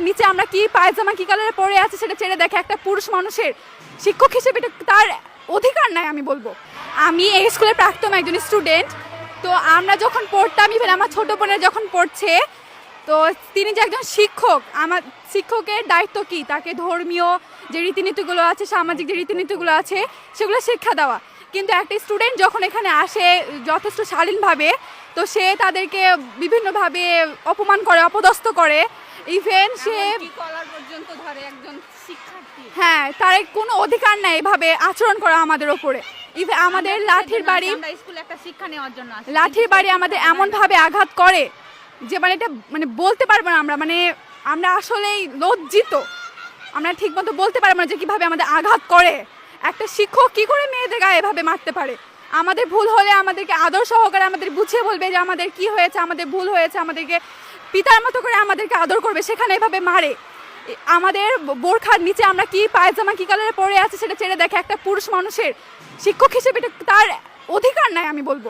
বোরখার নিচে আমরা কি পায়জামা কি কালারে পরে আছে সেটা ছেড়ে দেখে একটা পুরুষ মানুষের শিক্ষক হিসেবে এটা তার অধিকার নাই আমি বলব। আমি এই স্কুলের প্রাক্তন একজন স্টুডেন্ট তো আমরা যখন পড়তাম ইভেন আমার ছোট বোনের যখন পড়ছে, তো তিনি যে একজন শিক্ষক, আমার শিক্ষকের দায়িত্ব কি? তাকে ধর্মীয় যে রীতিনীতিগুলো আছে, সামাজিক যে রীতিনীতিগুলো আছে, সেগুলো শিক্ষা দেওয়া। কিন্তু একটা স্টুডেন্ট যখন এখানে আসে যথেষ্ট শালীনভাবে, তো সে তাদেরকে বিভিন্নভাবে অপমান করে, অপদস্থ করে। ইভেন সে কলার পর্যন্ত ধরে একজন শিক্ষার্থী। হ্যাঁ তার কোনো অধিকার নাই এভাবে আচরণ করা আমাদের ওপরে। আমাদের লাঠির বাড়ি স্কুলে একটা শিক্ষা নেওয়ার জন্য লাঠির বাড়ি আমাদের আঘাত করে যে মানে এটা মানে বলতে পারব না আমরা মানে আমরা আসলেই লজ্জিত। আমরা ঠিক মতো বলতে পারব না যে কীভাবে আমাদের আঘাত করে। একটা শিক্ষক কি করে মেয়েদের গায়ে এভাবে মারতে পারে? আমাদের ভুল হলে আমাদেরকে আদর সহকারে আমাদের বুঝিয়ে বলবে যে আমাদের কি হয়েছে আমাদের ভুল হয়েছে আমাদেরকে পিতার মতো করে আমাদেরকে আদর করবে, সেখানে এভাবে মারে। আমাদের বোরখার নিচে আমরা কি পায়জামা, কি কালারে পরে আছে সেটা ছেড়ে দেখে একটা পুরুষ মানুষের শিক্ষক হিসেবে তার অধিকার নাই আমি বলব।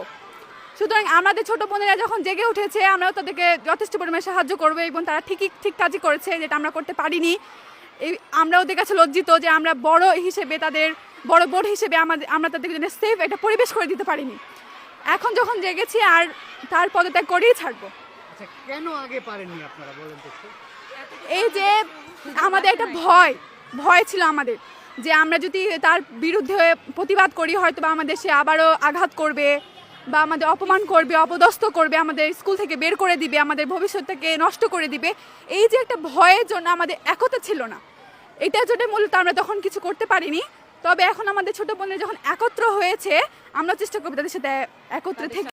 সুতরাং আমাদের ছোট বোনেরা যখন জেগে উঠেছে, আমরাও তাদেরকে যথেষ্ট পরিমাণে সাহায্য করব এবং তারা ঠিকই, ঠিক কাজই করেছে যেটা আমরা করতে পারিনি। এই আমরা ওদের কাছে লজ্জিত যে আমরা বড় হিসেবে তাদের, বড় বোর্ড হিসেবে আমাদের, আমরা তাদেরকে যেন সেফ একটা পরিবেশ করে দিতে পারিনি। এখন যখন জেগেছি আর তার পদত্যাগ করেই ছাড়বো। আচ্ছা কেন আগে পারেননি আপনারা বলেন তো? এই যে আমাদের একটা ভয় ভয় ছিল আমাদের যে আমরা যদি তার বিরুদ্ধে প্রতিবাদ করি হয়তো বা আমাদের সে আবারও আঘাত করবে বা আমাদের অপমান করবে, অপদস্থ করবে, আমাদের স্কুল থেকে বের করে দিবে, আমাদের ভবিষ্যৎটাকে নষ্ট করে দিবে। এই যে একটা ভয়ের জন্য আমাদের একতা ছিল না। এটার জন্য মূলত আমরা তখন কিছু করতে পারিনি। তবে এখন আমাদের ছোট বোনের যখন একত্র হয়েছে, আমরা চেষ্টা করব তাদের সাথে একত্রে থেকে